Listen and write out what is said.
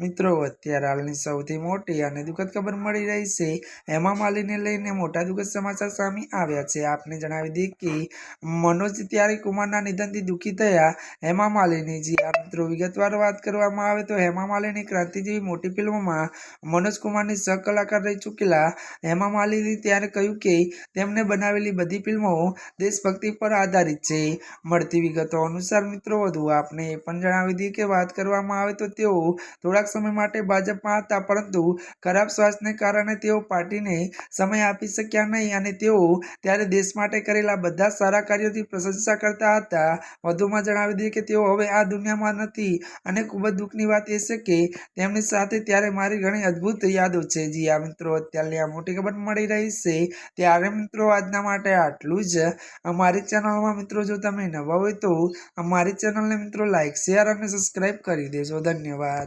મિત્રો, અત્યારે હાલની સૌથી મોટી અને દુઃખદ ખબર મળી રહી છે. હેમા માલીને લઈને મોટા દુઃખદ સમાચાર સામે આવ્યા છે. આપને જણાવી દઈએ કે મનોજ ત્યારે કુમારના નિધનથી દુઃખી થયા. હેમા માલિની જી આ મિત્રો વિગતવાર વાત કરવામાં આવે તો હેમા માલિની ક્રાંતિ જેવી મોટી ફિલ્મોમાં મનોજ કુમારની સહકલાકાર રહી ચૂકેલા. હેમા માલિની ત્યારે કહ્યું કે તેમણે બનાવેલી બધી ફિલ્મો દેશભક્તિ પર આધારિત છે. મળતી વિગતો અનુસાર મિત્રો, વધુ આપને એ પણ જણાવી દઈએ કે વાત કરવામાં આવે તો તેઓ થોડાક સમય માટે ભાજપમાં હતા, પરંતુ ખરાબ સ્વાસ્થ્યને કારણે તેઓ પાર્ટીને સમય આપી શક્યા નહીં અને તેઓ ત્યારે દેશ માટે કરેલા બધા સારા કાર્યોથી પ્રશંસા કરતા હતા. વધુમાં જણાવી દઈએ કે તેઓ હવે આ દુનિયામાં નથી અને ખૂબ જ દુઃખની વાત એ છે કે તેમની સાથે ત્યારે મારી ઘણી અદ્ભુત યાદો છે. જી આ મિત્રો, અત્યારની આ મોટી ખબર મળી રહી છે. ત્યારે મિત્રો, આજના માટે આટલું જ. અમારી ચેનલમાં મિત્રો, જો તમે નવા હોય તો અમારી ચેનલને મિત્રો, લાઈક, શેર અને સબસ્ક્રાઈબ કરી દેજો. ધન્યવાદ.